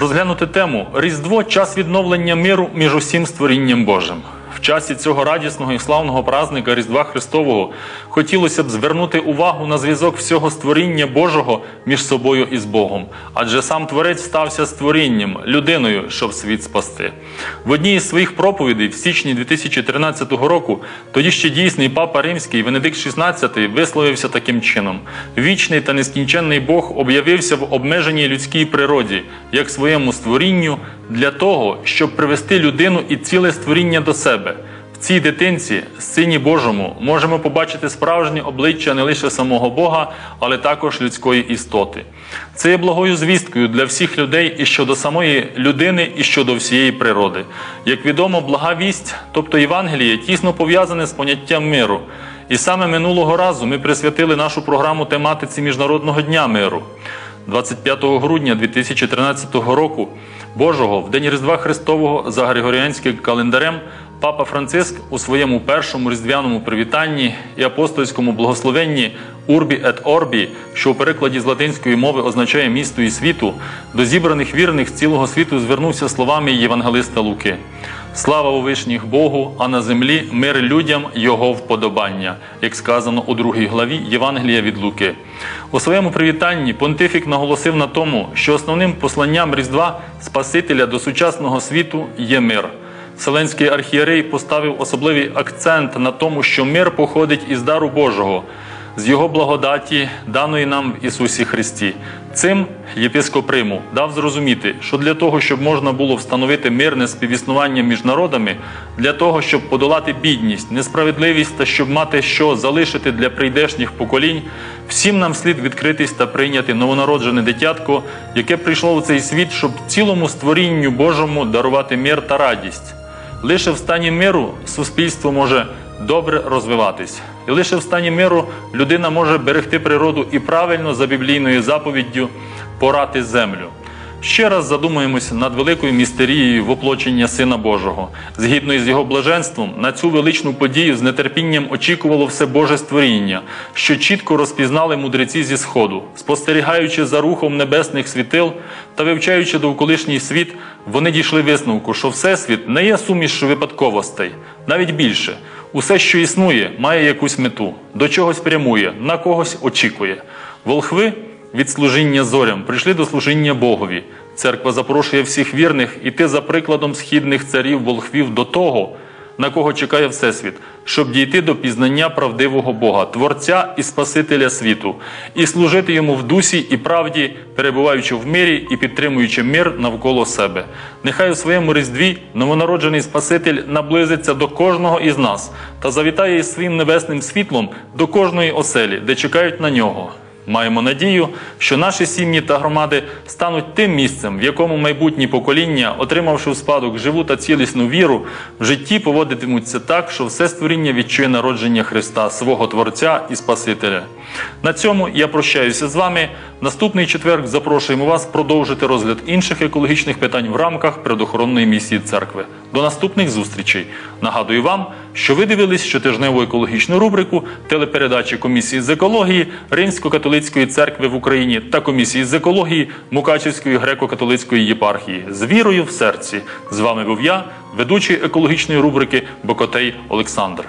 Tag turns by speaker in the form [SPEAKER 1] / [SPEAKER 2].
[SPEAKER 1] розглянути тему Різдво час відновлення миру між усім створінням Божим. В часі цього радісного і славного празника Різдва Христового хотілося б звернути увагу на зв'язок всього створіння Божого між собою і з Богом, адже сам Творець стався створінням, людиною, щоб світ спасти. В одній із своїх проповідей в січні 2013 року тоді ще дійсний папа Римський Венедикт XVI висловився таким чином: вічний та нескінченний Бог об'явився в обмеженій людській природі, як своєму створінню, для того, щоб привести людину і ціле створіння до себе. Цій дитинці, сині Божому, можемо побачити справжнє обличчя не лише самого Бога, але також людської істоти. Це є благою звісткою для всіх людей і щодо самої людини, і щодо всієї природи. Як відомо, блага вість, тобто Євангеліє, тісно пов'язане з поняттям миру. І саме минулого разу ми присвятили нашу програму тематиці Міжнародного дня миру. 25 грудня 2013 року Божого в день Різдва Христового за Григоріанським календарем Папа Франциск у своєму першому різдвяному привітанні і апостольському благословенні Урбі ет Орбі, що у перекладі з латинської мови означає місто і світу, до зібраних вірних з цілого світу звернувся словами Євангелиста Луки. Слава у вишніх Богу, а на землі мир людям Його вподобання, як сказано у другій главі Євангелія від Луки. У своєму привітанні понтифік наголосив на тому, що основним посланням Різдва Спасителя до сучасного світу є мир. Вселенський архієрей поставив особливий акцент на тому, що мир походить із дару Божого, з його благодаті, даної нам в Ісусі Христі. Цим єпископ Риму дав зрозуміти, що для того, щоб можна було встановити мирне співіснування між народами, для того, щоб подолати бідність, несправедливість та щоб мати що залишити для прийдешніх поколінь, всім нам слід відкритись та прийняти новонароджене дитятко, яке прийшло в цей світ, щоб цілому створінню Божому дарувати мир та радість. Лише в стані миру суспільство може добре розвиватись. І лише в стані миру людина може берегти природу і правильно за біблійною заповіддю порати землю. Ще раз задумаємося над великою містерією воплочення Сина Божого. Згідно із його блаженством, на цю величну подію з нетерпінням очікувало все Боже створіння, що чітко розпізнали мудреці зі Сходу, спостерігаючи за рухом небесних світил та вивчаючи довколишній світ, вони дійшли висновку, що Всесвіт не є суміш випадковостей, навіть більше. Усе, що існує, має якусь мету, до чогось прямує, на когось очікує. Волхви від служіння зорям прийшли до служіння Богові. Церква запрошує всіх вірних іти за прикладом східних царів волхвів до того, на кого чекає Всесвіт, щоб дійти до пізнання правдивого Бога, Творця і Спасителя світу, і служити йому в дусі і правді, перебуваючи в мирі і підтримуючи мир навколо себе. Нехай у своєму різдві новонароджений Спаситель наблизиться до кожного із нас та завітає із своїм небесним світлом до кожної оселі, де чекають на нього. Маємо надію, що наші сім'ї та громади стануть тим місцем, в якому майбутні покоління, отримавши в спадок живу та цілісну віру, в житті поводитимуться так, що все створіння відчує народження Христа, свого Творця і Спасителя. На цьому я прощаюся з вами. Наступний четверг запрошуємо вас продовжити розгляд інших екологічних питань в рамках предохоронної місії церкви. До наступних зустрічей. Нагадую вам, що ви дивились щотижневу екологічну рубрику телепередачі комісії з екології Римсько-католицької церкви в Україні та комісії з екології Мукачівської греко-католицької єпархії з вірою в серці. З вами був я, ведучий екологічної рубрики Бокотей Олександр.